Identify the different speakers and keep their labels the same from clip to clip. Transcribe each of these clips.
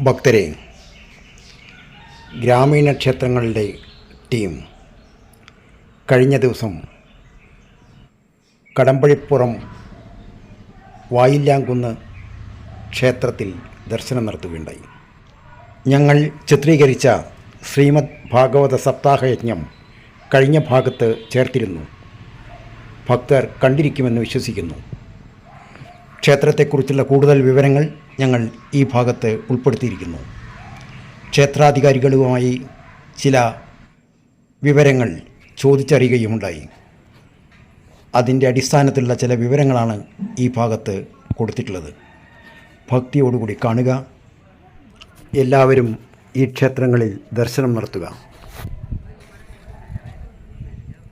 Speaker 1: ഭക്തരെ ഗ്രാമീണ ക്ഷേത്രങ്ങളുടെ ടീം കഴിഞ്ഞ ദിവസം കടമ്പഴിപ്പുറം വായില്ലാങ്കുന്ന് ക്ഷേത്രത്തിൽ ദർശനം നടത്തുകയുണ്ടായി. ഞങ്ങൾ ചിത്രീകരിച്ച ശ്രീമദ് ഭാഗവത സപ്താഹയജ്ഞം കഴിഞ്ഞ ഭാഗത്ത് ചേർത്തിരുന്നു. ഭക്തർ കണ്ടിരിക്കുമെന്ന് വിശ്വസിക്കുന്നു. ക്ഷേത്രത്തെക്കുറിച്ചുള്ള കൂടുതൽ വിവരങ്ങൾ ഞങ്ങൾ ഈ ഭാഗത്ത് ഉൾപ്പെടുത്തിയിരിക്കുന്നു. ക്ഷേത്രാധികാരികളുമായി ചില വിവരങ്ങൾ ചോദിച്ചറിയുകയുമുണ്ടായി. അതിന്റെ അടിസ്ഥാനത്തിലുള്ള ചില വിവരങ്ങളാണ് ഈ ഭാഗത്ത് കൊടുത്തിട്ടുള്ളത്. ഭക്തിയോടുകൂടി കാണുക. എല്ലാവരും ഈ ക്ഷേത്രങ്ങളിൽ ദർശനം നടത്തുക.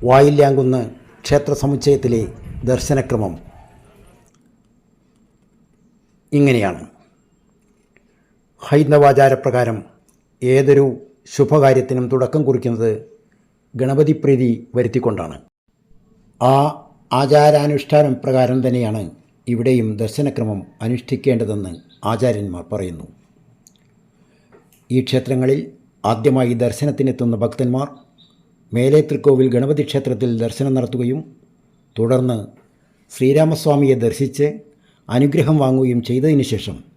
Speaker 1: വായില്ലാങ്കുന്ന് ക്ഷേത്ര സമുച്ചയത്തിലെ ദർശനക്രമം ഇങ്ങനെയാണ്. ഹൈന്ദവാചാരപ്രകാരം ഏതൊരു ശുഭകാര്യത്തിനും തുടക്കം കുറിക്കുന്നത് ഗണപതി പ്രീതി വരുത്തിക്കൊണ്ടാണ്. ആ ആചാരാനുഷ്ഠാനം പ്രകാരം തന്നെയാണ് ഇവിടെയും ദർശനക്രമം അനുഷ്ഠിക്കേണ്ടതെന്ന് ആചാര്യന്മാർ പറയുന്നു. ഈ ക്ഷേത്രങ്ങളിൽ ആദ്യമായി ദർശനത്തിനെത്തുന്ന ഭക്തന്മാർ മേലെ തൃക്കോവിൽ ഗണപതി ക്ഷേത്രത്തിൽ ദർശനം നടത്തുകയും തുടർന്ന് ശ്രീരാമസ്വാമിയെ ദർശിച്ച് അനുഗ്രഹം വാങ്ങുകയും ചെയ്തതിനു ശേഷം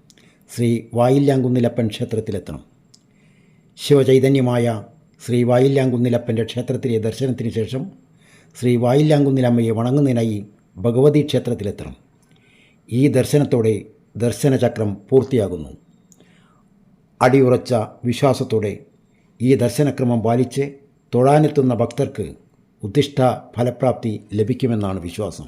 Speaker 1: ശ്രീ വായില്ലാങ്കുന്നിലപ്പൻ ക്ഷേത്രത്തിലെത്തണം. ശിവചൈതന്യമായ ശ്രീ വായില്ലാങ്കുന്നിലപ്പന്റെ ക്ഷേത്രത്തിലെ ദർശനത്തിന് ശേഷം ശ്രീ വായില്ലാങ്കുന്നിലമ്മയെ വണങ്ങുന്നതിനായി ഭഗവതി ക്ഷേത്രത്തിലെത്തണം. ഈ ദർശനത്തോടെ ദർശനചക്രം പൂർത്തിയാകുന്നു. അടിയുറച്ച വിശ്വാസത്തോടെ ഈ ദർശനക്രമം പാലിച്ച് തൊഴാനെത്തുന്ന ഭക്തർക്ക് ഉദ്ദിഷ്ട ഫലപ്രാപ്തി ലഭിക്കുമെന്നാണ് വിശ്വാസം.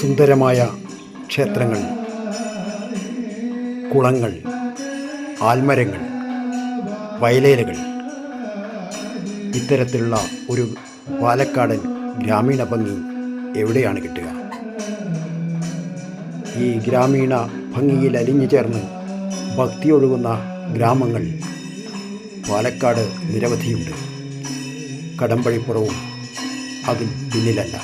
Speaker 1: സുന്ദരമായ ക്ഷേത്രങ്ങൾ കുളങ്ങൾ ആൽമരങ്ങൾ വയലേലകൾ ഇത്തരത്തിലുള്ള ഒരു പാലക്കാടൻ ഗ്രാമീണ ഭംഗി എവിടെയാണ് കിട്ടുക? ഈ ഗ്രാമീണ ഭംഗിയിൽ അലിഞ്ഞു ചേർന്ന് ഭക്തി ഒഴുകുന്ന ഗ്രാമങ്ങൾ. പാലക്കാട് നിരവധിയുണ്ട്. കടമ്പഴിപ്പുറവും അതിൽ പിന്നിലല്ല.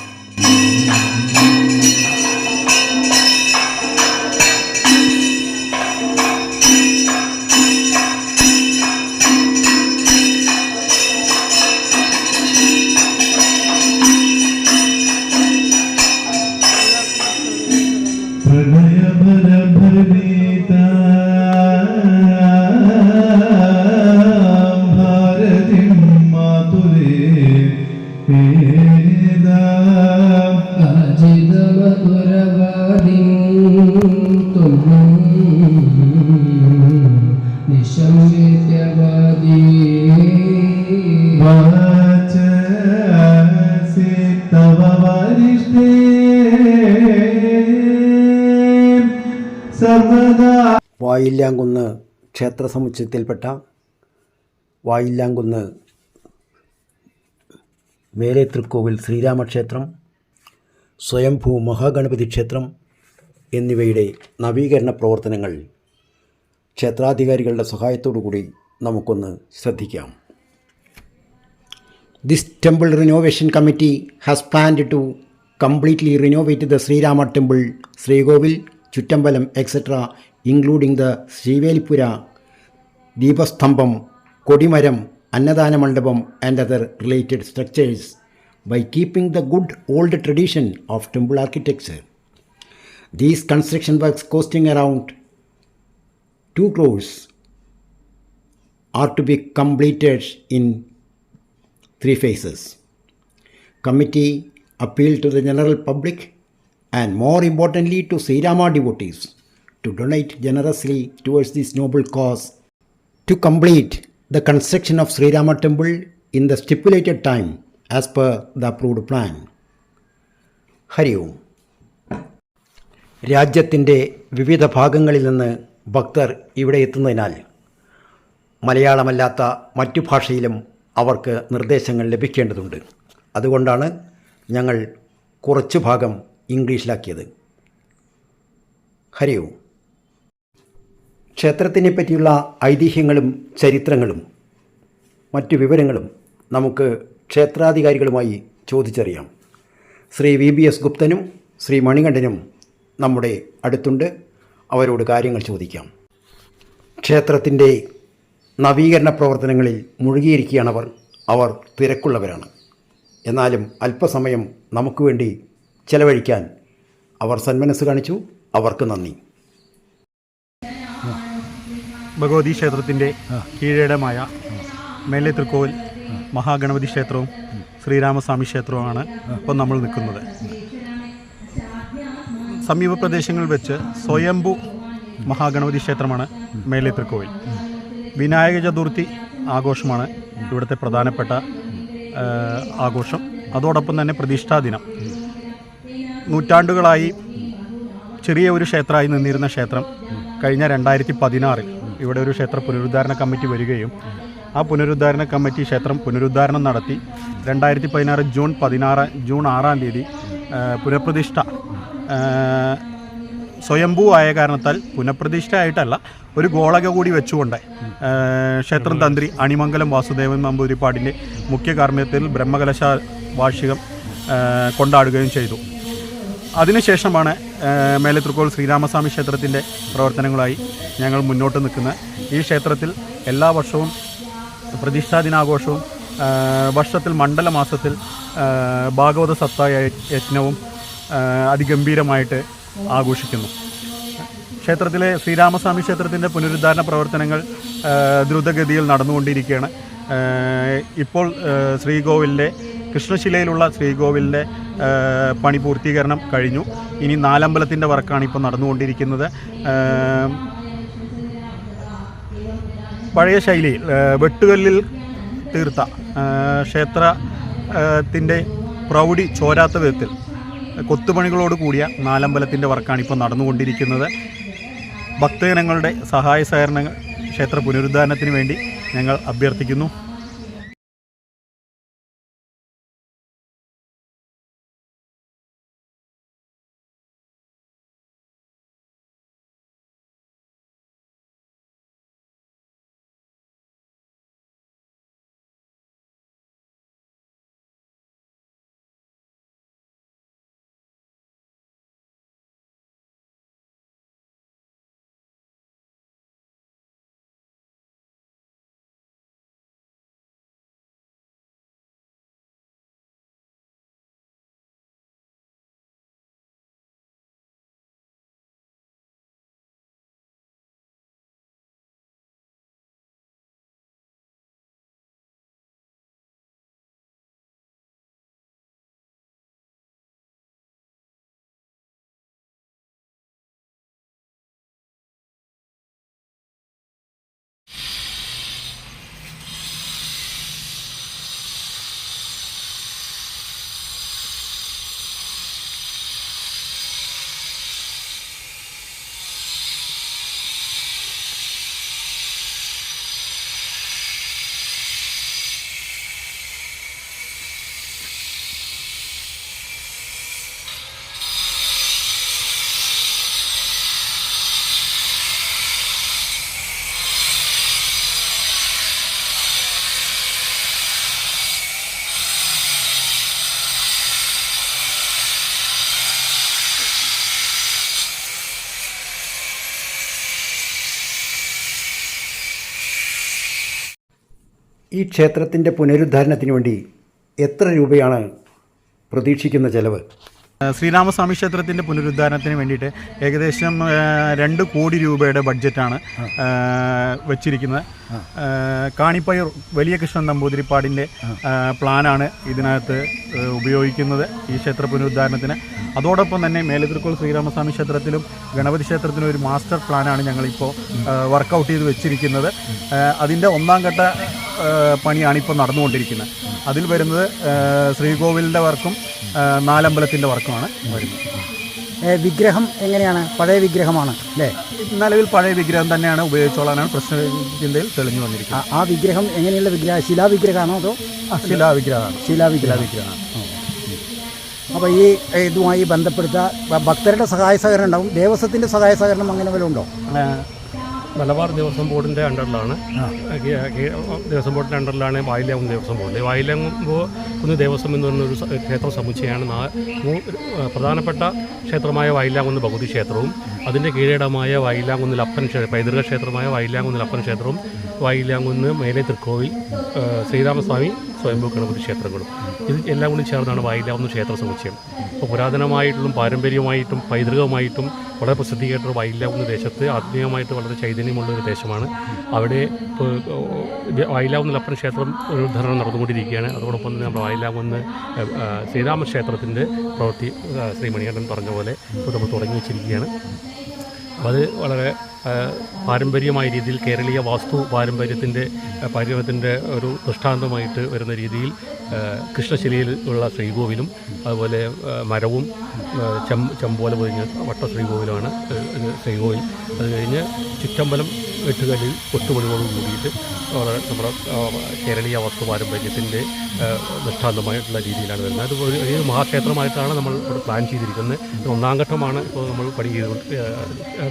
Speaker 1: ക്ഷേത്ര സമുച്ചയത്തിൽപ്പെട്ട വായില്ലാങ്കുന്ന് മേലെ തൃക്കോവിൽ ശ്രീരാമക്ഷേത്രം സ്വയംഭൂ മഹാഗണപതി ക്ഷേത്രം എന്നിവയുടെ നവീകരണ പ്രവർത്തനങ്ങൾ ക്ഷേത്രാധികാരികളുടെ സഹായത്തോടു കൂടി നമുക്കൊന്ന് ശ്രദ്ധിക്കാം. This temple renovation committee has planned to completely renovate the Srirama temple Sreekovil Chuttambalam etcetera including the Srivelipura, Deepasthambam, Kodimaram, Annadana and other related structures by keeping the good old tradition of temple architecture. These construction works costing around 2 crores are to be completed in three phases. Committee appeal to the general public and more importantly to Sri Rama devotees to donate generously towards this noble cause to complete the construction of Sri Rama temple in the stipulated time as per the approved plan. Hari Om. രാജ്യത്തിന്റെ വിവിധ ഭാഗങ്ങളിൽ നിന്ന് ഭക്തർ ഇവിടെ എത്തുന്നതിനാൽ മലയാളമല്ലാത്ത മറ്റു ഭാഷയിലും അവർക്ക് നിർദ്ദേശങ്ങൾ ലഭിക്കേണ്ടതുണ്ട് അതുകൊണ്ടാണ് ഞങ്ങൾ കുറച്ചു ഭാഗം ഇംഗ്ലീഷിലാക്കിയത് ഹരിയോ ക്ഷേത്രത്തിനെ പറ്റിയുള്ള ഐതിഹ്യങ്ങളും ചരിത്രങ്ങളും മറ്റു വിവരങ്ങളും നമുക്ക് ക്ഷേത്രാധികാരികളുമായി ചോദിച്ചറിയാം. ശ്രീ വി ബി എസ് ഗുപ്തനും ശ്രീ മണികണ്ഠനും നമ്മുടെ അടുത്തുണ്ട്. അവരോട് കാര്യങ്ങൾ ചോദിക്കാം. ക്ഷേത്രത്തിന്റെ നവീകരണ പ്രവർത്തനങ്ങളിൽ മുഴുകിയിരിക്കുകയാണവർ അവർ. തിരക്കുള്ളവരാണ്. എന്നാലും അല്പസമയം നമുക്ക് വേണ്ടി ചെലവഴിക്കാൻ അവർ സന്മനസ് കാണിച്ചു. അവർക്ക് നന്ദി.
Speaker 2: ഭഗവതി ക്ഷേത്രത്തിന്റെ കീഴടമായ മേലെ തൃക്കോവിൽ മഹാഗണപതി ക്ഷേത്രവും ശ്രീരാമസ്വാമി ക്ഷേത്രവുമാണ് ഇപ്പോൾ നമ്മൾ നിൽക്കുന്നത്. സമീപ പ്രദേശങ്ങളിൽ വെച്ച് സ്വയംഭു മഹാഗണപതി ക്ഷേത്രമാണ് മേലെ തൃക്കോവിൽ. വിനായക ചതുർത്ഥി ആഘോഷമാണ് ഇവിടുത്തെ പ്രധാനപ്പെട്ട ആഘോഷം. അതോടൊപ്പം തന്നെ പ്രതിഷ്ഠാ ദിനം. നൂറ്റാണ്ടുകളായി ചെറിയ ഒരു ക്ഷേത്രമായി നിന്നിരുന്ന ക്ഷേത്രം കഴിഞ്ഞ രണ്ടായിരത്തി പതിനാറിൽ ഇവിടെ ഒരു ക്ഷേത്ര പുനരുദ്ധാരണ കമ്മിറ്റി വരികയും ആ പുനരുദ്ധാരണ കമ്മിറ്റി ക്ഷേത്രം പുനരുദ്ധാരണം നടത്തി രണ്ടായിരത്തി പതിനാറ് ജൂൺ പതിനാറ് ജൂൺ ആറാം തീയതി പുനഃപ്രതിഷ്ഠ സ്വയംഭൂ ആയ കാരണത്താൽ പുനഃപ്രതിഷ്ഠ ആയിട്ടല്ല ഒരു ഗോളക കൂടി വെച്ചുകൊണ്ട് ക്ഷേത്രം തന്ത്രി അണിമംഗലം വാസുദേവൻ നമ്പൂതിരിപ്പാടിന്റെ മുഖ്യ കാർമ്മ്യത്തിൽ ബ്രഹ്മകലശ വാർഷികം കൊണ്ടാടുകയും ചെയ്തു. അതിനുശേഷമാണ് ആ, മേലെ തൃക്കോൾ ശ്രീരാമസ്വാമി ക്ഷേത്രത്തിന്റെ പ്രവർത്തനങ്ങളായി ഞങ്ങൾ മുന്നോട്ട് നിൽക്കുന്ന ഈ ക്ഷേത്രത്തിൽ എല്ലാ വർഷവും പ്രതിഷ്ഠാ ദിനാഘോഷവും വർഷത്തിൽ മണ്ഡല മാസത്തിൽ ഭാഗവത സത്തായ യജ്ഞവും അതിഗംഭീരമായിട്ട് ആഘോഷിക്കുന്നു. ക്ഷേത്രത്തിലെ ശ്രീരാമസ്വാമി ക്ഷേത്രത്തിന്റെ പുനരുദ്ധാരണ പ്രവർത്തനങ്ങൾ ദ്രുതഗതിയിൽ നടന്നുകൊണ്ടിരിക്കുകയാണ്. ഇപ്പോൾ ശ്രീകോവിലിന്റെ കൃഷ്ണശിലയിലുള്ള ശ്രീകോവിലിന്റെ പണി പൂർത്തീകരണം കഴിഞ്ഞു. ഇനി നാലമ്പലത്തിന്റെ വർക്കാണ് ഇപ്പോൾ നടന്നുകൊണ്ടിരിക്കുന്നത്. പഴയ ശൈലിയിൽ വെട്ടുകല്ലിൽ തീർത്ത ക്ഷേത്രത്തിന്റെ ക്ഷേത്ര പ്രൗഢി ചോരാത്ത വിധത്തിൽ കൊത്തുപണികളോട് കൂടിയ നാലമ്പലത്തിന്റെ വർക്കാണ് ഇപ്പോൾ നടന്നുകൊണ്ടിരിക്കുന്നത്. ഭക്തജനങ്ങളുടെ സഹായ സഹകരണങ്ങൾ ക്ഷേത്ര പുനരുദ്ധാരണത്തിന് വേണ്ടി ഞങ്ങൾ അഭ്യർത്ഥിക്കുന്നു.
Speaker 1: ഈ ക്ഷേത്രത്തിന്റെ പുനരുദ്ധാരണത്തിന് വേണ്ടി എത്ര രൂപയാണ് പ്രതീക്ഷിക്കുന്ന ചെലവ്?
Speaker 2: ശ്രീരാമസ്വാമി ക്ഷേത്രത്തിന്റെ പുനരുദ്ധാരണത്തിന് വേണ്ടിയിട്ട് ഏകദേശം രണ്ട് കോടി രൂപയുടെ ബഡ്ജറ്റാണ് വച്ചിരിക്കുന്നത്. കാണിപ്പയർ വലിയ കൃഷ്ണൻ നമ്പൂതിരിപ്പാടിന്റെ പ്ലാനാണ് ഇതിനകത്ത് ഉപയോഗിക്കുന്നത് ഈ ക്ഷേത്ര പുനരുദ്ധാരണത്തിന്. അതോടൊപ്പം തന്നെ മേലതിർക്കോൾ ശ്രീരാമസ്വാമി ക്ഷേത്രത്തിലും ഗണപതി ക്ഷേത്രത്തിലും ഒരു മാസ്റ്റർ പ്ലാനാണ് ഞങ്ങളിപ്പോൾ വർക്കൗട്ട് ചെയ്ത് വെച്ചിരിക്കുന്നത്. അതിന്റെ ഒന്നാം ഘട്ട പണിയാണ് ഇപ്പോൾ നടന്നുകൊണ്ടിരിക്കുന്നത്. അതിൽ വരുന്നത് ശ്രീകോവിലിന്റെ വർക്കും നാലമ്പലത്തിന്റെ വർക്കുമാണ് വരുന്നത്.
Speaker 1: വിഗ്രഹം എങ്ങനെയാണ്? പഴയ വിഗ്രഹമാണ് അല്ലേ?
Speaker 2: നിലവിൽ പഴയ വിഗ്രഹം തന്നെയാണ് ഉപയോഗിച്ചോളാനാണ് പ്രശ്ന ചിന്തയിൽ തെളിഞ്ഞു വന്നിരിക്കുന്നത്.
Speaker 1: ആ വിഗ്രഹം എങ്ങനെയുള്ള വിഗ്രഹ? ശിലാവിഗ്രഹമാണോ അതോ
Speaker 2: ശിലാവിഗ്രഹമാണ്.
Speaker 1: ശിലാവിഗ്രഹ.
Speaker 2: വിഗ്രഹമാണ്
Speaker 1: അപ്പോൾ ഈ ഇതുമായി ബന്ധപ്പെടുത്ത ഭക്തരുടെ സഹായ സഹകരണം ഉണ്ടാവും. ദേവസ്വത്തിന്റെ സഹായ സഹകരണം അങ്ങനെ വല്ലതും ഉണ്ടോ?
Speaker 3: മലബാർ ദേവസ്വം ബോർഡിന്റെ അണ്ടറിലാണ്. ദേവസ്വം ബോർഡിന്റെ അണ്ടറിലാണ് വായിലാകുന്ന് ദേവസ്വം ബോർഡ്. വായിലാകുമ്പോൾ കുന്ന് ദേവസ്വം എന്ന് പറഞ്ഞൊരു ഒരു ക്ഷേത്ര സമുച്ചയമാണ്. പ്രധാനപ്പെട്ട ക്ഷേത്രമായ വായിലാകുന്ന് ഭഗവതി ക്ഷേത്രവും അതിന്റെ കീഴടമായ വായിലാകുന്നിൽ അപ്പൻ ക്ഷേത്ര പൈതൃക ക്ഷേത്രമായ വായിലാകുന്നിൽ അപ്പൻ ക്ഷേത്രവും വായിലാകുന്ന് മേലെ തൃക്കോവിൽ ശ്രീരാമസ്വാമി സ്വയംഭൂ ഗണപതി ക്ഷേത്രങ്ങളും. ഇത് എല്ലാം കൂടി ചേർന്നാണ് വായിലാകുന്ന ക്ഷേത്ര സമുച്ചയം. അപ്പോൾ പുരാതനമായിട്ടും പാരമ്പര്യമായിട്ടും പൈതൃകമായിട്ടും വളരെ പ്രസിദ്ധി കേട്ട വയലാവുന്ന ദേശത്ത് ആത്മീയമായിട്ട് വളരെ ചൈതന്യമുള്ള ഒരു ദേശമാണ്. അവിടെ ഇപ്പോൾ വയലാവുന്ന അപ്പൻ ക്ഷേത്രം ഒരു ഉദ്ധരണം നടന്നുകൊണ്ടിരിക്കുകയാണ്. അതോടൊപ്പം തന്നെ നമ്മുടെ വായിലാവുന്ന ശ്രീരാമക്ഷേത്രത്തിന്റെ പ്രവൃത്തി ശ്രീ മണികണ്ഠൻ പറഞ്ഞ പോലെ ഇപ്പോൾ നമ്മൾ തുടങ്ങി വെച്ചിരിക്കുകയാണ്. അത് വളരെ പാരമ്പര്യമായ രീതിയിൽ കേരളീയ വാസ്തു പാരമ്പര്യത്തിന്റെ പാരമ്പര്യത്തിന്റെ ഒരു ദൃഷ്ടാന്തമായിട്ട് വരുന്ന രീതിയിൽ കൃഷ്ണശിലയിൽ ഉള്ള ശ്രീകോവിലും അതുപോലെ മരവും ചെം ചെമ്പോല പൊതിഞ്ഞ വട്ട ശ്രീകോവിലുമാണ് ശ്രീകോവിൽ അത് കഴിഞ്ഞ് ചുറ്റമ്പലം വെട്ടുകല്ലിൽ കൊട്ടുപണികളോട് കൂടിയിട്ട് നമ്മുടെ കേരളീയ വസ്തു പാരമ്പര്യത്തിന്റെ ദൃഷ്ടാന്തമായിട്ടുള്ള രീതിയിലാണ് വരുന്നത്. അത് ഒരു ഒരു മഹാക്ഷേത്രമായിട്ടാണ് നമ്മൾ ഇവിടെ പ്ലാൻ ചെയ്തിരിക്കുന്നത്. ഒന്നാം ഘട്ടമാണ് ഇപ്പോൾ നമ്മൾ പണി ആ,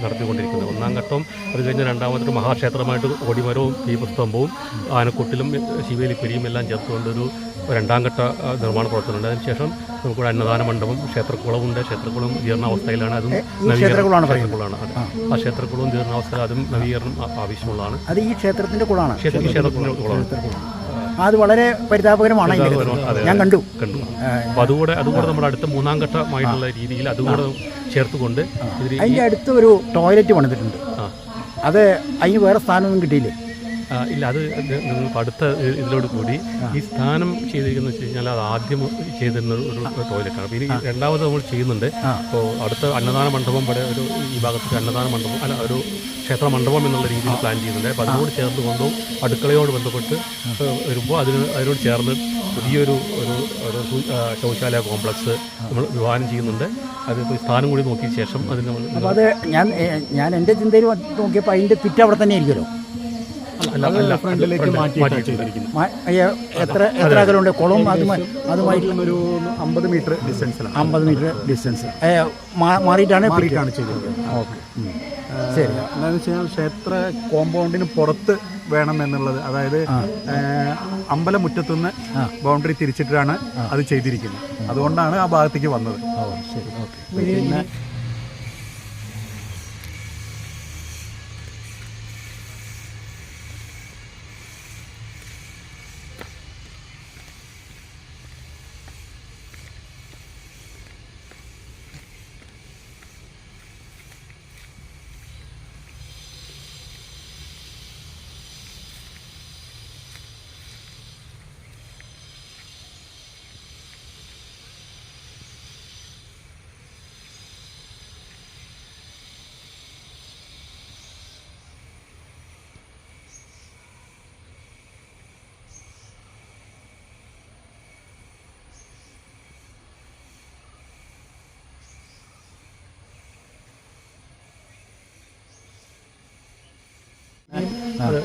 Speaker 3: നടത്തിക്കൊണ്ടിരിക്കുന്നത്. ഒന്നാം ഘട്ടം അത് കഴിഞ്ഞ് രണ്ടാമത്തെ മഹാക്ഷേത്രമായിട്ട് കൊടിമരവും ദീപസ്തംഭവും ആനക്കൊട്ടിലും ശിവേലിപ്പെരിയും എല്ലാം ചേർത്തുകൊണ്ടൊരു രണ്ടാം ഘട്ട നിർമ്മാണ പ്രവർത്തനമുണ്ട്. അതിനുശേഷം നമുക്കിവിടെ അന്നദാന മണ്ഡപം ക്ഷേത്രക്കുളമുണ്ട് ക്ഷേത്രക്കുളം ജീർണാവസ്ഥയിലാണ് അതും
Speaker 1: ക്ഷേത്രക്കുളമാണ്
Speaker 3: ക്ഷേത്രക്കുളമാണ് ആ. ക്ഷേത്രക്കുളവും ജീർണാവസ്ഥ അതും നവീകരണം ആവശ്യമുള്ളതാണ്.
Speaker 1: അത് ഈ ക്ഷേത്രത്തിന്റെ കുളമാണ്
Speaker 3: ക്ഷേത്രത്തിന്റെ കുളമാണ്.
Speaker 1: അത് വളരെ പരിതാപകരമാണ് ഞാൻ കണ്ടു.
Speaker 3: കണ്ടു. അപ്പോൾ അതുകൂടെ അതുകൂടെ നമ്മുടെ അടുത്ത മൂന്നാം ഘട്ടമായിട്ടുള്ള രീതിയിൽ അതുകൂടെ ചേർത്തുകൊണ്ട് അതിന്റെ
Speaker 1: അതിന്റെ അടുത്ത് ഒരു ടോയ്ലറ്റ് പണിതിട്ടുണ്ട്. അത് അതിന് വേറെ സ്ഥാനമൊന്നും കിട്ടിയില്ലേ?
Speaker 3: ഇല്ല അത് നിങ്ങൾക്ക് അടുത്ത ഇതിലോട് കൂടി ഈ സ്ഥാനം ചെയ്തിരിക്കുന്ന വെച്ച് കഴിഞ്ഞാൽ അത് ആദ്യം ചെയ്തിരുന്ന ഒരു ടോയ്ലറ്റാണ് അപ്പോൾ ഇനി രണ്ടാമത് നമ്മൾ ചെയ്യുന്നുണ്ട്. അപ്പോൾ അടുത്ത അന്നദാന മണ്ഡപം ഇവിടെ ഒരു ഈ ഭാഗത്ത് അന്നദാന മണ്ഡപം അല്ല ഒരു ക്ഷേത്ര മണ്ഡപം എന്നുള്ള രീതിയിൽ പ്ലാൻ ചെയ്യുന്നുണ്ട്. അപ്പോൾ അതിനോട് ചേർന്ന് കൊണ്ടും അടുക്കളയോട് ബന്ധപ്പെട്ട് വരുമ്പോൾ അതിന് അതിനോട് ചേർന്ന് പുതിയൊരു ഒരു ഒരു ശൗചാലയ കോംപ്ലക്സ് നമ്മൾ വിവാഹം ചെയ്യുന്നുണ്ട്. അത് സ്ഥാനം കൂടി നോക്കിയ ശേഷം അതിന്
Speaker 1: അത് ഞാൻ ഞാൻ എന്റെ ചിന്തയിൽ നോക്കിയപ്പോൾ അതിന്റെ പിറ്റ് അവിടെ തന്നെ ഇരിക്കുമല്ലോ
Speaker 2: ഫ്രണ്ടിലേക്ക്
Speaker 3: മാറ്റി
Speaker 1: എത്ര എത്ര അകലുണ്ട് കുളം അതുമായി അതുമായിട്ട്
Speaker 2: ഒരു അമ്പത് മീറ്റർ ഡിസ്റ്റൻസിലാണ്.
Speaker 1: അമ്പത് മീറ്റർ ഡിസ്റ്റൻസ്. മാറിയിട്ടാണ്.
Speaker 2: മാറിയിട്ടാണ് ചെയ്തിരിക്കുന്നത്
Speaker 1: ഓക്കെ. ശരി.
Speaker 2: എന്താണെന്ന് വെച്ച് കഴിഞ്ഞാൽ ക്ഷേത്ര കോമ്പൗണ്ടിന് പുറത്ത് വേണം എന്നുള്ളത്. അതായത് അമ്പലമുറ്റത്തുനിന്ന് ബൗണ്ടറി തിരിച്ചിട്ടാണ് അത് ചെയ്തിരിക്കുന്നത്. അതുകൊണ്ടാണ് ആ ഭാഗത്തേക്ക് വന്നത്.
Speaker 1: ഓ ശരി. ഓക്കെ.
Speaker 2: പിന്നെ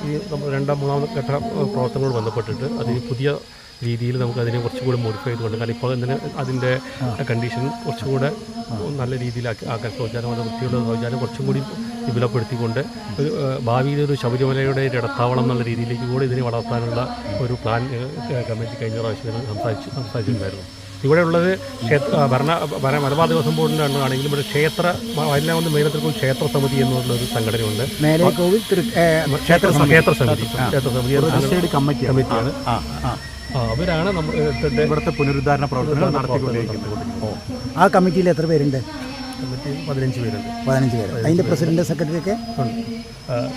Speaker 3: ഈ നമ്മൾ രണ്ടാം മൂന്നാം ഘട്ട പ്രവർത്തനങ്ങളോട് ബന്ധപ്പെട്ടിട്ട് അതിന് പുതിയ രീതിയിൽ നമുക്ക് അതിനെ കുറച്ചുകൂടി മോഡിഫൈ ചെയ്തുകൊണ്ട് കാരണം ഇപ്പോൾ തന്നെ അതിന്റെ കണ്ടീഷൻ കുറച്ചുകൂടെ നല്ല രീതിയിലാക്കി ആക്കാൻ ശൗചാലയം അത് വൃത്തിയുള്ള ശൗചാലയം കുറച്ചും കൂടി വിപുലപ്പെടുത്തിക്കൊണ്ട് ഒരു ഭാവിയിൽ ഒരു ശബരിമലയുടെ ഒരു ഇടത്താവളം എന്നുള്ള രീതിയിലേക്ക് കൂടി ഇതിനെ വളർത്താനുള്ള ഒരു പ്ലാൻ കമ്മിറ്റി കഴിഞ്ഞ പ്രാവശ്യം സംസാരിച്ച് സംസാരിച്ചിട്ടുണ്ടായിരുന്നു. ഇവിടെ ഉള്ളത് ക്ഷേത്ര ഭരണ ഭരണ- മലബാർ ദേവസ്വം ബോർഡിന്റെ ആണെങ്കിലും ഇവിടെ ക്ഷേത്ര വയലാമത് മേലത്തിൽക്കും ക്ഷേത്ര സമിതി എന്നുള്ള ഒരു സംഘടനയുണ്ട്
Speaker 4: ക്ഷേത്ര സമിതി.
Speaker 3: ക്ഷേത്ര സമിതി. ക്ഷേത്ര സമിതി
Speaker 2: കമ്മിറ്റിയാണ്.
Speaker 3: അവരാണ് നമ്മൾ
Speaker 2: ഇവിടുത്തെ പുനരുദ്ധാരണ പ്രവർത്തനങ്ങൾ നടത്തിക്കൊണ്ടിരിക്കുന്നത്.
Speaker 4: ആ കമ്മിറ്റിയിൽ എത്ര പേരുണ്ട്?
Speaker 3: പതിനഞ്ച് പേരുണ്ട്.
Speaker 4: പതിനഞ്ച് പേര്. അതിന്റെ പ്രസിഡന്റ് സെക്രട്ടറി ഒക്കെ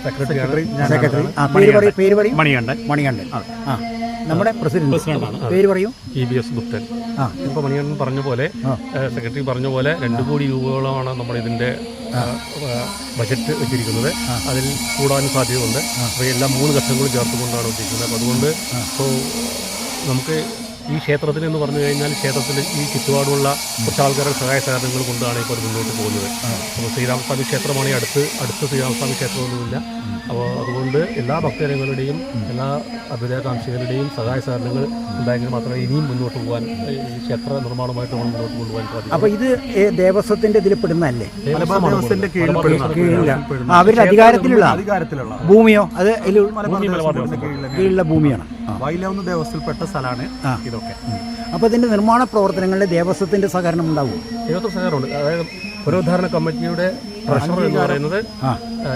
Speaker 4: സെക്രട്ടറി. സെക്രട്ടറി പേര് പറയും പേര് പറയും.
Speaker 2: മണികണ്ഠൻ.
Speaker 4: മണികണ്ഠൻ. ആ. നമ്മുടെ പ്രസിഡന്റ് പേര് പറയൂ.
Speaker 3: E B S Guptan.
Speaker 4: ഇപ്പൊ
Speaker 3: ഇപ്പോൾ മണികണ്ഠൻ പറഞ്ഞ പോലെ സെക്രട്ടറി പറഞ്ഞ പോലെ രണ്ട് കോടി രൂപയോളമാണ് നമ്മൾ ഇതിന്റെ ബജറ്റ് വെച്ചിരിക്കുന്നത്. അതിൽ കൂടാനും സാധ്യതയുണ്ട്. അപ്പോൾ എല്ലാം മൂന്ന് ഘട്ടങ്ങളും ചേർത്തുകൊണ്ടാണ് ഉദ്ദേശിക്കുന്നത്. അപ്പോൾ അതുകൊണ്ട് ഇപ്പോൾ നമുക്ക് ഈ ക്ഷേത്രത്തിൽ എന്ന് പറഞ്ഞു കഴിഞ്ഞാൽ ക്ഷേത്രത്തിൽ ഈ ചുറ്റുപാടുമുള്ള കുറച്ച് ആൾക്കാരുടെ സഹായ സഹകരണങ്ങൾ കൊണ്ടാണ് ഇപ്പോൾ മുന്നോട്ട് പോകുന്നത്. അപ്പോൾ ശ്രീരാമസ്വാമി ക്ഷേത്രമാണ് ഈ അടുത്ത് അടുത്ത ശ്രീരാമസ്വാമി ക്ഷേത്രമൊന്നുമില്ല. അപ്പോൾ അതുകൊണ്ട് എല്ലാ ഭക്തജനങ്ങളുടെയും എല്ലാ അഭ്യുദയകാംക്ഷികളുടെയും സഹായ സഹകരണങ്ങൾ ഉണ്ടായെങ്കിൽ മാത്രമേ ഇനിയും മുന്നോട്ട് പോകാൻ ഈ ക്ഷേത്ര നിർമ്മാണമായിട്ട് നമ്മൾ മുന്നോട്ട് കൊണ്ടുപോകാൻ സാധിക്കും.
Speaker 4: അപ്പോൾ ഇത് ദേവസ്വത്തിന്റെ ഇതിൽ പെടുന്നതല്ലേ?
Speaker 2: ദേവസ്വത്തിന്റെ കീഴിൽ പെടുന്ന-
Speaker 4: അവരുടെ അധികാരത്തിലുള്ള
Speaker 2: അധികാരത്തിലുള്ള
Speaker 4: ഭൂമിയോ? അത് കീഴിലുള്ള ഭൂമിയാണ്.
Speaker 2: വൈലവുന്ന ദേവസ്ഥയിൽപ്പെട്ട സ്ഥലമാണ് ഇതൊക്കെ.
Speaker 4: അപ്പോൾ ഇതിന്റെ നിർമ്മാണ പ്രവർത്തനങ്ങളിൽ ദേവസ്വത്തിന്റെ സഹകരണം ഉണ്ടാവും.
Speaker 3: ദേവസ്വ സഹകരണമുണ്ട് അതായത് പുരോധാരണ കമ്മിറ്റിയുടെ ട്രഷറർ എന്ന് പറയുന്നത്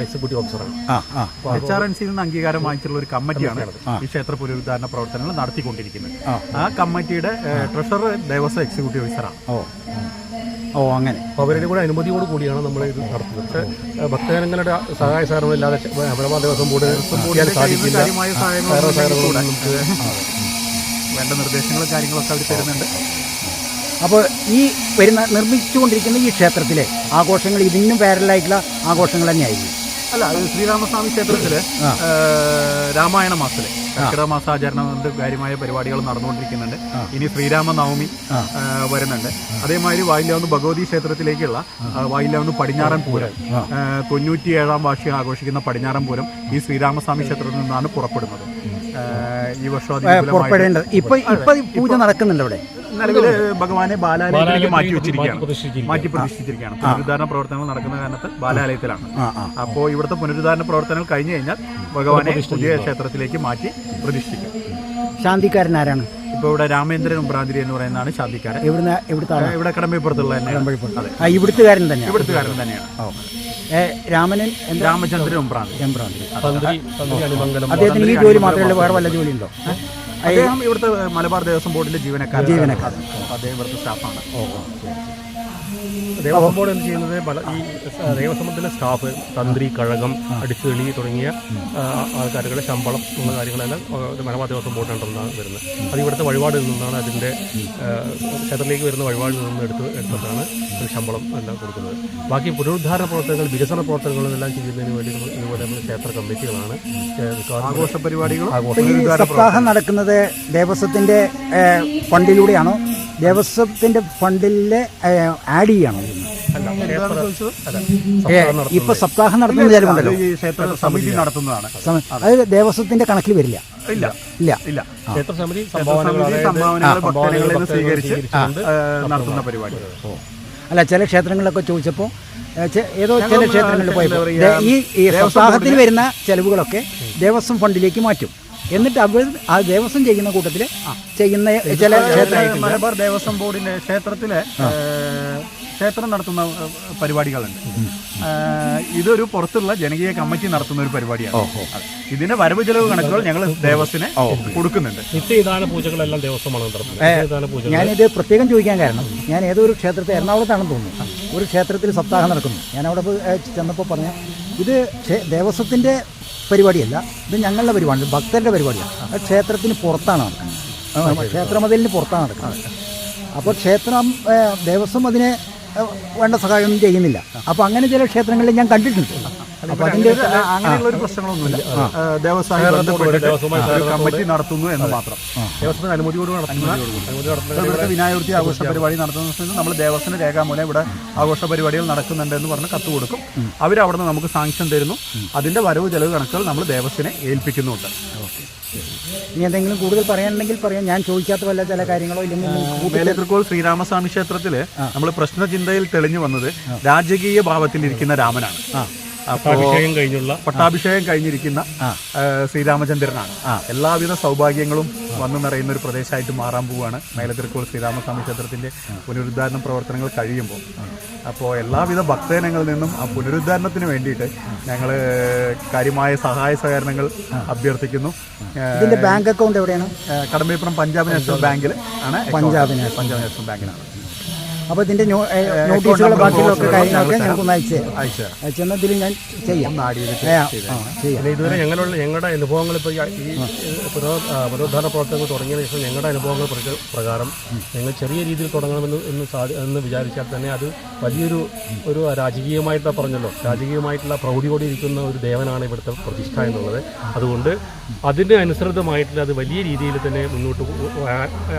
Speaker 3: എക്സിക്യൂട്ടീവ് ഓഫീസറാണ്
Speaker 2: എച്ച് ആർ എൻ സിയിൽ നിന്ന് അംഗീകാരം വാങ്ങിച്ചിട്ടുള്ള ഒരു കമ്മിറ്റിയാണ് ഈ ക്ഷേത്ര പുനരുദ്ധാരണ പ്രവർത്തനങ്ങൾ നടത്തിക്കൊണ്ടിരിക്കുന്നത്.
Speaker 4: ആ.
Speaker 2: കമ്മിറ്റിയുടെ ട്രഷറർ ദേവസ്വം എക്സിക്യൂട്ടീവ് ഓഫീസറാണ്
Speaker 4: ഓ. ഓ അങ്ങനെ.
Speaker 3: അവരുടെ കൂടെ അനുമതിയോട് കൂടിയാണ് നമ്മൾ ഇത് നടത്തുന്നത്. പക്ഷേ ഭക്തജനങ്ങളുടെ സഹായ സഹകരണമില്ലാതെ മലബാർ ദേവസ്വം ബോർഡ് ചെയ്യാൻ സാധിക്കില്ല. നമുക്ക്
Speaker 2: വേണ്ട നിർദ്ദേശങ്ങളും കാര്യങ്ങളൊക്കെ അവർ തരുന്നുണ്ട്.
Speaker 4: അപ്പോൾ ഈ വരുന്ന നിർമ്മിച്ചുകൊണ്ടിരിക്കുന്ന ഈ ക്ഷേത്രത്തിലെ ആഘോഷങ്ങൾ ഇതിനും പാരലായിട്ടുള്ള ആഘോഷങ്ങൾ തന്നെയായിരിക്കും.
Speaker 2: അല്ല ശ്രീരാമസ്വാമി ക്ഷേത്രത്തിൽ രാമായണ മാസത്തിൽ കർക്കിടക മാസാചരണം കൊണ്ട് കാര്യമായ പരിപാടികൾ നടന്നുകൊണ്ടിരിക്കുന്നുണ്ട്. ഇനി ശ്രീരാമനവമി വരുന്നുണ്ട്. അതേമാതിരി വായിലാവുന്ന ഭഗവതി ക്ഷേത്രത്തിലേക്കുള്ള വായില്ലാവുന്ന വായിലാവുന്ന പടിഞ്ഞാറൻ പൂരം തൊണ്ണൂറ്റി തൊണ്ണൂറ്റിയേഴാം വാർഷികം ആഘോഷിക്കുന്ന പടിഞ്ഞാറൻ പൂരം ഈ ശ്രീരാമസ്വാമി ക്ഷേത്രത്തിൽ നിന്നാണ് പുറപ്പെടുന്നത്. ഈ വർഷം
Speaker 4: പൂജ നടക്കുന്നുണ്ട് അവിടെ?
Speaker 2: നിലവിൽ ഭഗവാനെ ബാലാലയത്തിലേക്ക് മാറ്റി വെച്ചിരിക്കുകയാണ്. മാറ്റി പ്രതിഷ്ഠിച്ചിരിക്കുകയാണ് പുനരുദ്ധാരണ പ്രവർത്തനങ്ങൾ നടക്കുന്ന കാരണത്ത് ബാലാലയത്തിലാണ്. അപ്പോൾ ഇവിടുത്തെ പുനരുദ്ധാരണ പ്രവർത്തനങ്ങൾ കഴിഞ്ഞു കഴിഞ്ഞാൽ ഭഗവാനെ പുതിയ ക്ഷേത്രത്തിലേക്ക് മാറ്റി പ്രതിഷ്ഠിക്കും.
Speaker 4: ശാന്തിക്കാരൻ ആരാണ്?
Speaker 2: ഇപ്പോൾ ഇവിടെ രാമേന്ദ്രൻ ഉമ്പ്രാന്തിരി എന്ന് പറയുന്നതാണ് ശാന്തിക്കാരൻ.
Speaker 4: ഇവിടുന്ന് ഇവിടുത്തെ
Speaker 2: ഇവിടെ കടമ്പപ്പുറത്തുള്ള
Speaker 4: ആ ഇവിടുത്തുകാരൻ തന്നെയാണ്.
Speaker 2: ഇവിടുത്തുകാരൻ തന്നെയാണ്
Speaker 4: രാമനൻ
Speaker 2: രാമചന്ദ്രൻ ഉമ്പ്രാന്തി
Speaker 3: അനുമംഗലം
Speaker 4: അദ്ദേഹത്തിന് ഈ ജോലി മാത്രമേ ഉള്ളൂ വേറെ വല്ല ജോലി ഉണ്ടോ
Speaker 2: അദ്ദേഹം ഇവിടുത്തെ മലബാർ ദേവസ്വം ബോർഡിലെ ജീവനക്കാരൻ.
Speaker 4: ജീവനക്കാരൻ.
Speaker 2: അദ്ദേഹം ഇവിടുത്തെ സ്റ്റാഫാണ്.
Speaker 3: ദേവസ്വം ബോർഡ് എന്ത് ചെയ്യുന്നത്? പല ഈ ദേവസ്വം ബോർഡിലെ സ്റ്റാഫ് തന്ത്രി കഴകം അടിച്ചുകളി തുടങ്ങിയ ആൾക്കാരുടെ ശമ്പളം ഉള്ള കാര്യങ്ങളെല്ലാം മലബാർ ദേവസ്വം ബോർഡ് നിന്നാണ് വരുന്നത്. അത് ഇവിടുത്തെ വഴിപാടിൽ നിന്നാണ് അതിന്റെ ക്ഷേത്രത്തിലേക്ക് വരുന്ന വഴിപാടിൽ നിന്ന് എടുത്ത് എടുത്തിട്ടാണ് ഒരു ശമ്പളം എല്ലാം കൊടുക്കുന്നത്. ബാക്കി പുനരുദ്ധാരണ പ്രവർത്തനങ്ങൾ വികസന പ്രവർത്തനങ്ങളും എല്ലാം ചെയ്യുന്നതിന് വേണ്ടി നമ്മൾ ഇതുപോലെ നമ്മൾ ക്ഷേത്ര കമ്മിറ്റികളാണ്
Speaker 2: ആഘോഷ
Speaker 4: പരിപാടികൾ സപ്താഹം നടക്കുന്നത് ദേവസ്വത്തിന്റെ ഫണ്ടിലൂടെയാണോ? ദേവസ്വത്തിന്റെ ഫണ്ടിലെ ആഡ് ചെയ്യണോ? ഏ, ഇപ്പൊ സപ്താഹം നടത്തുന്ന
Speaker 2: വിചാരമുണ്ടല്ലോ ക്ഷേത്ര സമിതി നടത്തുന്നതാണ്.
Speaker 4: അതായത് അത് ദേവസ്വത്തിന്റെ കണക്കിൽ വരില്ല.
Speaker 2: ഇല്ല
Speaker 4: ഇല്ല
Speaker 2: ഇല്ല.
Speaker 3: ക്ഷേത്ര സമിതി സംഭാവനകൾ
Speaker 2: സ്വീകരിച്ച് നടത്തുന്ന പരിപാടി.
Speaker 4: അല്ല ചില ക്ഷേത്രങ്ങളിലൊക്കെ ചോദിച്ചപ്പോൾ ഏതോ ചില ക്ഷേത്രങ്ങളിൽ പോയപ്പോൾ ഈ സപ്താഹത്തിന് വരുന്ന ചെലവുകളൊക്കെ ദേവസ്വം ഫണ്ടിലേക്ക് മാറ്റും. എന്നിട്ട് അവർ ആ ദേവസ്വം ചെയ്യുന്ന കൂട്ടത്തിൽ ചെയ്യുന്ന ചില ക്ഷേത്ര
Speaker 2: മലബാർ ദേവസ്വം ബോർഡിന്റെ ക്ഷേത്രത്തിലെ ക്ഷേത്രം നടത്തുന്ന പരിപാടികളുണ്ട്. ഇതൊരു പുറത്തുള്ള ജനകീയ കമ്മിറ്റി നടത്തുന്ന ഒരു പരിപാടിയാണ്. ഇതിന്റെ വരവ് ചെലവ് കണക്കുകൾ ഞങ്ങൾ ദേവസ്വത്തിന് കൊടുക്കുന്നുണ്ട്.
Speaker 3: നിത്യദാന പൂജകളെല്ലാം ദേവസ്വമാണ്
Speaker 4: ഞാനിത് പ്രത്യേകം ചോദിക്കാൻ കാരണം ഞാൻ ഏതൊരു ക്ഷേത്രത്തെ ക്ഷേത്രത്തിൽ എറണാകുളത്താണെന്ന് തോന്നുന്നു. ഒരു ക്ഷേത്രത്തിൽ സപ്താഹം നടക്കുന്നു. ഞാൻ അവിടെ ചെന്നപ്പോൾ പറഞ്ഞു ഇത് ദേവസ്വത്തിന്റെ പരിപാടിയല്ല ഇത് ഞങ്ങളുടെ പരിപാടി ഭക്തരുടെ പരിപാടിയാണ്. അത് ക്ഷേത്രത്തിന് പുറത്താണ് നടക്കുന്നത്. ക്ഷേത്രമതിലിന് പുറത്താണ് നടക്കുന്നത്. അപ്പോൾ ക്ഷേത്രം ദേവസ്വം അതിനെ വേണ്ട സഹായമൊന്നും ചെയ്യുന്നില്ല. അപ്പോൾ അങ്ങനെ ചില ക്ഷേത്രങ്ങളിൽ ഞാൻ കണ്ടിട്ടുണ്ട്. അപ്പോൾ അതിന്റെ
Speaker 2: ഇത് അങ്ങനെയുള്ള ഒരു പ്രശ്നങ്ങളൊന്നുമില്ല. ഒരു കമ്മിറ്റി നടത്തുന്നു എന്ന് മാത്രം.
Speaker 3: ദേവസ്വത്തിന് അനുമതിയോട് നടത്തുന്ന
Speaker 2: ഇവിടുത്തെ വിനായകൃതി ആഘോഷ പരിപാടി നടത്തുന്ന സമയത്ത് നമ്മൾ ദേവസ്വത്തിന് രേഖാമൂലം ഇവിടെ ആഘോഷ പരിപാടികൾ നടക്കുന്നുണ്ട് എന്ന് പറഞ്ഞ് കത്ത് കൊടുക്കും. അവർ അവിടെ നമുക്ക് സാങ്ഷൻ തരുന്നു. അതിന്റെ വരവ് ചെലവ് കണക്കുകൾ നമ്മൾ ദേവസ്വനെ ഏൽപ്പിക്കുന്നുണ്ട്.
Speaker 4: ഇനി എന്തെങ്കിലും കൂടുതൽ പറയാനുണ്ടെങ്കിൽ പറയാം. ഞാൻ ചോദിക്കാത്ത വല്ല ചില കാര്യങ്ങളോ ഇല്ലെങ്കിൽ കൂട്ടി-
Speaker 2: ശ്രീരാമസ്വാമി ക്ഷേത്രത്തിൽ നമ്മൾ പ്രശ്നചിന്തയിൽ തെളിഞ്ഞു വന്നത് രാജകീയ ഭാവത്തിൽ ഇരിക്കുന്ന രാമനാണ്. അപ്പോൾ
Speaker 3: അഭിഷേകം കഴിഞ്ഞുള്ള
Speaker 2: പട്ടാഭിഷേകം കഴിഞ്ഞിരിക്കുന്ന ശ്രീരാമചന്ദ്രനാണ്. എല്ലാവിധ സൗഭാഗ്യങ്ങളും വന്നു നിറയുന്ന ഒരു പ്രദേശമായിട്ട് മാറാൻ പോവുകയാണ് മേലത്തിരക്കോൾ ശ്രീരാമസ്വാമി ക്ഷേത്രത്തിന്റെ പുനരുദ്ധാരണ പ്രവർത്തനങ്ങൾ കഴിയുമ്പോൾ. അപ്പോൾ എല്ലാവിധ ഭക്തജനങ്ങളിൽ നിന്നും ആ പുനരുദ്ധാരണത്തിന് വേണ്ടിയിട്ട് ഞങ്ങൾ കാര്യമായ സഹായ സഹകരണങ്ങൾ അഭ്യർത്ഥിക്കുന്നു.
Speaker 4: ഇതിന്റെ ബാങ്ക് അക്കൗണ്ട് എവിടെയാണ്?
Speaker 2: കടമ്പേപ്പുറം പഞ്ചാബ് നാഷണൽ ബാങ്കിൽ ആണ്
Speaker 4: പഞ്ചാബ്
Speaker 2: പഞ്ചാബ് നാഷണൽ ബാങ്കിലാണ്.
Speaker 4: അപ്പോൾ ഇതിന്റെ നോട്ടീസുകളും നോട്ടീസുകൾ ബാക്കിയുള്ളൊക്കെ കാര്യങ്ങളൊക്കെ
Speaker 2: ഞങ്ങൾ
Speaker 4: ഞങ്ങൾക്ക് ഒന്ന് അയച്ചു തരാം.
Speaker 2: അയച്ചു
Speaker 4: ഇതിൽ ഞാൻ ചെയ്യാം.
Speaker 3: ഇതുവരെ ഞങ്ങളുടെ ഞങ്ങളുടെ അനുഭവങ്ങൾ ഇപ്പോൾ ഈ പുനരുദ്ധാരണ പ്രവർത്തനങ്ങൾ തുടങ്ങിയ ശേഷം ഞങ്ങളുടെ അനുഭവങ്ങൾ പ്രകാരം ഞങ്ങൾ ചെറിയ രീതിയിൽ തുടങ്ങണമെന്ന് എന്ന് സാധി എന്ന് വിചാരിച്ചാൽ തന്നെ അത് വലിയൊരു ഒരു രാജകീയമായിട്ട് പറഞ്ഞല്ലോ. രാജകീയമായിട്ടുള്ള പ്രൗഢിയോടെ ഇരിക്കുന്ന ഒരു ദേവനാണ് ഇവിടുത്തെ പ്രതിഷ്ഠ എന്നുള്ളത്. അതുകൊണ്ട് അതിന് അനുസൃതമായിട്ടുള്ള അത് വലിയ രീതിയിൽ തന്നെ മുന്നോട്ട്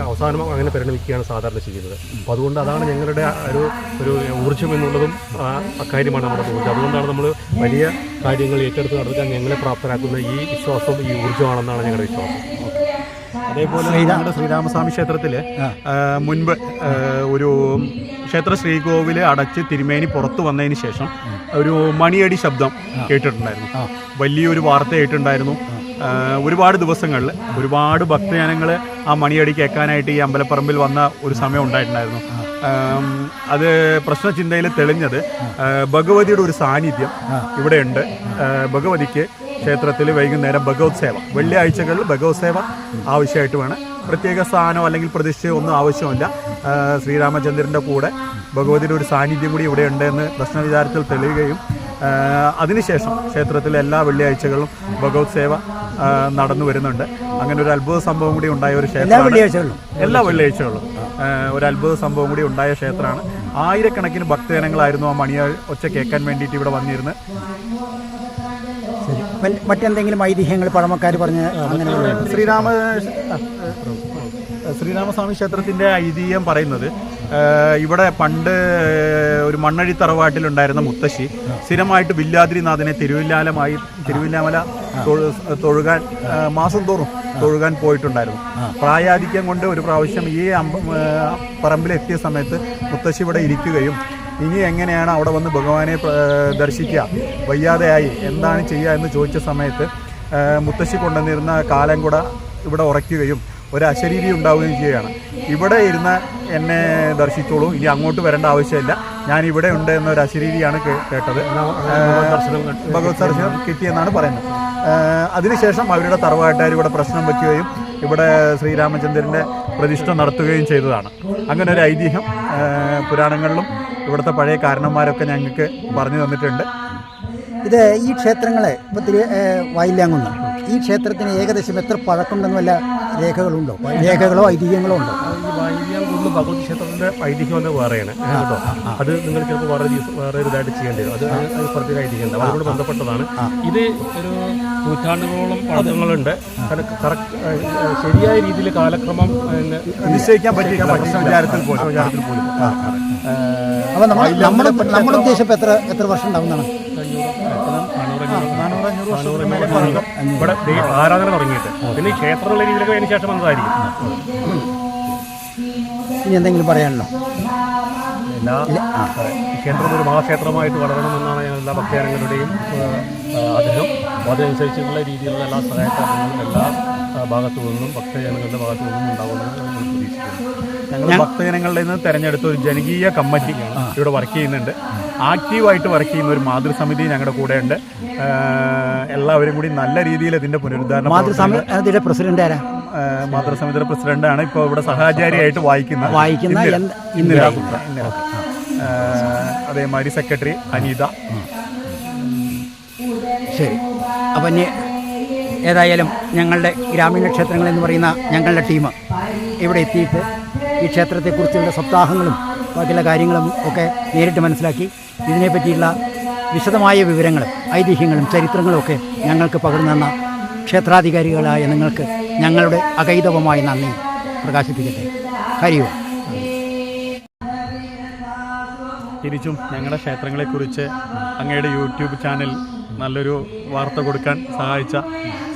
Speaker 3: അവസാനം അങ്ങനെ പരിണമിക്കുകയാണ് സാധാരണ ചെയ്യുന്നത്. അപ്പോൾ അതുകൊണ്ട് അതാണ് ഞങ്ങളുടെ ഒരു ഒരു ഊർജം എന്നുള്ളതും ആ, അക്കാര്യമാണ് നമ്മുടെ ഊർജം അതുകൊണ്ടാണ് നമ്മൾ വലിയ കാര്യങ്ങൾ ഏറ്റെടുത്ത് നടത്താൻ ഞങ്ങളെ പ്രാപ്തരാക്കുന്ന ഈ വിശ്വാസം ഈ ഊർജമാണെന്നാണ് ഞങ്ങളുടെ വിശ്വാസം.
Speaker 2: അതേപോലെ നമ്മുടെ ശ്രീരാമസ്വാമി ക്ഷേത്രത്തിൽ മുൻപ് ഒരു ക്ഷേത്ര ശ്രീകോവിൽ അടച്ച് തിരുമേനി പുറത്തു വന്നതിന് ശേഷം ഒരു മണിയടി ശബ്ദം കേട്ടിട്ടുണ്ടായിരുന്നു. വലിയൊരു വാർത്ത കേട്ടിട്ടുണ്ടായിരുന്നു. ഒരുപാട് ദിവസങ്ങളിൽ ഒരുപാട് ഭക്തജനങ്ങൾ ആ മണിയടി കേൾക്കാനായിട്ട് ഈ അമ്പലപ്പറമ്പിൽ വന്ന ഒരു സമയം ഉണ്ടായിട്ടുണ്ടായിരുന്നു. അത് പ്രശ്നചിന്തയിൽ തെളിഞ്ഞത് ഭഗവതിയുടെ ഒരു സാന്നിധ്യം ഇവിടെയുണ്ട്. ഭഗവതിക്ക് ക്ഷേത്രത്തിൽ വൈകുന്നേരം ഭഗവത് സേവ വെള്ളിയാഴ്ചകളിൽ ഭഗവത് സേവ ആവശ്യമായിട്ട് വേണം. പ്രത്യേക സ്ഥാനോ അല്ലെങ്കിൽ പ്രതിഷ്ഠയോ ഒന്നും ആവശ്യമില്ല. ശ്രീരാമചന്ദ്രന്റെ കൂടെ ഭഗവതിയുടെ ഒരു സാന്നിധ്യം കൂടി ഇവിടെ ഉണ്ട് എന്ന് പ്രശ്നവിചാരത്തിൽ തെളിയുകയും ആ, അതിനുശേഷം ക്ഷേത്രത്തിലെ എല്ലാ വെള്ളിയാഴ്ചകളും ഭഗവത് സേവ നടന്നു വരുന്നുണ്ട്. അങ്ങനെ ഒരു അത്ഭുത സംഭവം കൂടി ഉണ്ടായ ഒരു ക്ഷേത്രമാണ്. എല്ലാ വെള്ളിയാഴ്ചകളും. ഒരു അത്ഭുത സംഭവം കൂടി ഉണ്ടായ ക്ഷേത്രമാണ്. ആയിരക്കണക്കിന് ഭക്തജനങ്ങളായിരുന്നു ആ മണിയ ഒച്ച കേൾക്കാൻ വേണ്ടിയിട്ട് ഇവിടെ
Speaker 4: വന്നിരുന്നത്. മറ്റെന്തെങ്കിലും ഐതിഹ്യങ്ങൾ പഴമക്കാർ പറഞ്ഞ അങ്ങനെ
Speaker 2: ശ്രീരാമ ശ്രീരാമസ്വാമി ക്ഷേത്രത്തിന്റെ ഐതിഹ്യം പറയുന്നത് ഇവിടെ പണ്ട് ഒരു മണ്ണഴി തറവാട്ടിലുണ്ടായിരുന്ന മുത്തശ്ശി സ്ഥിരമായിട്ട് വില്ലാദ്രിനാഥനെ തിരുവില്ലാലമായി തിരുവില്ലാമല തൊഴു- തൊഴുകാൻ മാസം തോറും തൊഴുകാൻ പോയിട്ടുണ്ടായിരുന്നു. പ്രായാധിക്യം കൊണ്ട് ഒരു പ്രാവശ്യം ഈ പറമ്പിലെത്തിയ സമയത്ത് മുത്തശ്ശി ഇവിടെ ഇരിക്കുകയും ഇനി എങ്ങനെയാണ് അവിടെ വന്ന് ഭഗവാനെ ദർശിക്കുക വയ്യാതെയായി എന്താണ് ചെയ്യുക എന്ന് ചോദിച്ച സമയത്ത് മുത്തശ്ശി കൊണ്ടുവന്നിരുന്ന കാലം കൂടെ ഇവിടെ ഉറയ്ക്കുകയും ഒരു അശരീരി ഉണ്ടാവുകയും ചെയ്യുകയാണ്. ഇവിടെ ഇരുന്ന് എന്നെ ദർശിച്ചോളൂ. ഇനി അങ്ങോട്ട് വരേണ്ട ആവശ്യമില്ല. ഞാൻ ഇവിടെ ഉണ്ട് എന്നൊരു അശരീരിയാണ് കേട്ടത്.
Speaker 3: ദർശനം
Speaker 2: ഭഗവത് ദർശനം കിട്ടിയെന്നാണ് പറയുന്നത്. അതിനുശേഷം അവരുടെ തറവാട്ടുകാർ ഇവിടെ പ്രശ്നം വയ്ക്കുകയും ഇവിടെ ശ്രീരാമചന്ദ്രന്റെ പ്രതിഷ്ഠ നടത്തുകയും ചെയ്തതാണ്. അങ്ങനെ ഒരു ഐതിഹ്യം പുരാണങ്ങളിലും ഇവിടുത്തെ പഴയ കാരണന്മാരൊക്കെ ഞങ്ങൾക്ക് പറഞ്ഞു തന്നിട്ടുണ്ട്.
Speaker 4: ഇത് ഈ ക്ഷേത്രങ്ങളെ ഇപ്പോൾ തിരു ഈ ക്ഷേത്രത്തിന് ഏകദേശം എത്ര പഴക്കമുണ്ടെന്ന് വല്ല രേഖകളുണ്ടോ? രേഖകളോ ഐതിഹ്യങ്ങളോ ഉണ്ടോ?
Speaker 3: ഈ വായിക്കാൻകുന്ന് ഭഗവതി ക്ഷേത്രത്തിന്റെ ഐതിഹ്യം എന്ന് വേറെയാണ് കേട്ടോ? അത് നിങ്ങൾ ചിലപ്പോൾ വേറെ ദിവസം വേറെ ഒരു ഇതായിട്ട് ചെയ്യേണ്ടി വരും. അത് പ്രത്യേക ഐതിഹ്യം ഉണ്ട്. അതിനോട് ബന്ധപ്പെട്ടതാണ്. ഇത് ഒരു നൂറ്റാണ്ടുകളോളം പഴക്കങ്ങളുണ്ട്. കറക്റ്റ് ശരിയായ രീതിയിൽ കാലക്രമം
Speaker 2: നിശ്ചയിക്കാൻ പറ്റിയ പ്രശ്നവിചാരത്തിൽ പോലും വിചാരത്തിൽ പോലും.
Speaker 4: അപ്പോൾ നമ്മൾ നമ്മുടെ നമ്മുടെ ഉദ്ദേശം എത്ര എത്ര വർഷം ഉണ്ടാവുന്നതാണ്
Speaker 3: അഞ്ഞൂറ് പഴക്കം ഇവിടെ ആരാധന തുടങ്ങിയിട്ട്. പിന്നെ ക്ഷേത്രമുള്ള രീതിയിലൊക്കെ അതിന് ശേഷം വന്നതായിരിക്കും.
Speaker 4: ഇനി എന്തെങ്കിലും പറയാനുണ്ടോ?
Speaker 3: എല്ലാ ക്ഷേത്രം ഒരു മഹാക്ഷേത്രമായിട്ട് വളരണമെന്നാണ് ഞാൻ എല്ലാ ഭക്തജനങ്ങളുടെയും ആഗ്രഹം. അപ്പോൾ അതനുസരിച്ചുള്ള രീതിയിലുള്ള എല്ലാ സഹായക്കാരങ്ങളും എല്ലാ ഭാഗത്തു നിന്നും ഭക്തജനങ്ങളുടെ ഭാഗത്തു നിന്നും ഉണ്ടാകുമെന്ന് ഞാൻ പ്രതീക്ഷിക്കുന്നു
Speaker 2: ഞങ്ങൾ ഭക്തജനങ്ങളുടെ നിന്ന് തെരഞ്ഞെടുത്ത ഒരു ജനകീയ കമ്മിറ്റി ഇവിടെ വർക്ക് ചെയ്യുന്നുണ്ട്. ആക്റ്റീവായിട്ട് വർക്ക് ചെയ്യുന്ന ഒരു മാതൃസമിതി ഞങ്ങളുടെ കൂടെ ഉണ്ട് എല്ലാവരും കൂടി നല്ല രീതിയിൽ ഇതിന്റെ പുനരുദ്ധാരണം
Speaker 4: മാതൃസമിതിയുടെ പ്രസിഡന്റ് ആരാ?
Speaker 2: മാതൃസമിതിയുടെ പ്രസിഡന്റാണ് ഇപ്പോൾ ഇവിടെ സഹാചാരിയായിട്ട് വായിക്കുന്ന
Speaker 4: വായിക്കുന്ന
Speaker 2: അതേമാതിരി സെക്രട്ടറി അനീത.
Speaker 4: ശരി. അപ്പം ഇനി ഏതായാലും ഞങ്ങളുടെ ഗ്രാമീണ ക്ഷേത്രങ്ങൾ എന്ന് പറയുന്ന ഞങ്ങളുടെ ടീം ഇവിടെ എത്തിയിട്ട് ഈ ക്ഷേത്രത്തെക്കുറിച്ചുള്ള സപ്താഹങ്ങളും ബാക്കിയുള്ള കാര്യങ്ങളും ഒക്കെ നേരിട്ട് മനസ്സിലാക്കി ഇതിനെപ്പറ്റിയുള്ള വിശദമായ വിവരങ്ങളും ഐതിഹ്യങ്ങളും ചരിത്രങ്ങളും ഒക്കെ ഞങ്ങൾക്ക് പകർന്നു തന്ന ക്ഷേത്രാധികാരികളായ നിങ്ങൾക്ക് ഞങ്ങളുടെ അകൈതവമായ നന്ദി പ്രകാശിപ്പിക്കട്ടെ. ഹരിയോ.
Speaker 2: തിരിച്ചും ഞങ്ങളുടെ ക്ഷേത്രങ്ങളെക്കുറിച്ച് അങ്ങയുടെ യൂട്യൂബ് ചാനൽ നല്ലൊരു വാർത്ത കൊടുക്കാൻ സഹായിച്ച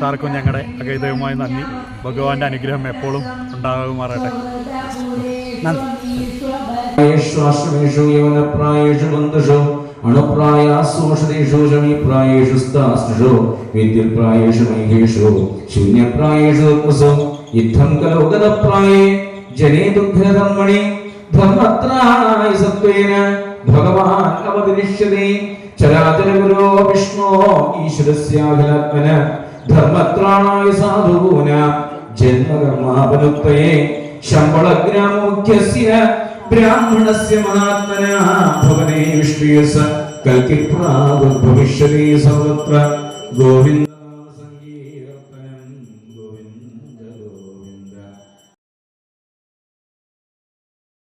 Speaker 2: സാർക്കും ഞങ്ങളുടെ അകൈതവുമായി നന്ദി. ഭഗവാന്റെ അനുഗ്രഹം എപ്പോഴും ഉണ്ടാകുമാറട്ടെ
Speaker 4: നന്ദി
Speaker 5: യേശു യൗനപ്രായേഷു ബന്ധുഷു അണുപ്രായാസോഷതേഷു ശമീപ്രായേഷു സ്ഥാസ്ഷു വിദ്യുപ്രായേഷു മൈഹേഷു ശൂന്യപ്രായേഷു കുസു യുദ്ധം കലോകതപ്രായേ ജനേ ദുഃഖധർമ്മണി ധർമ്മത്രാണായ സത്വേന ഭഗവാൻ അവതരിഷ്യതേ ചരാചരഗുരോ വിഷ്ണോ ഈശ്വരസ്യാഖിലാത്മന ധർമ്മത്രാണായ സാധൂന ജന്മകർമാപനുത്തയേ ശമ്പളഗ്രാമോഖ്യസ്യ ബ്രാഹ്മണസ്യ മഹാത്മന ഭവനേ വിഷ്ണുയസ കൽക്കിപ്രാദുർഭവിഷ്യതേ സർവത്ര ഗോവിന്ദ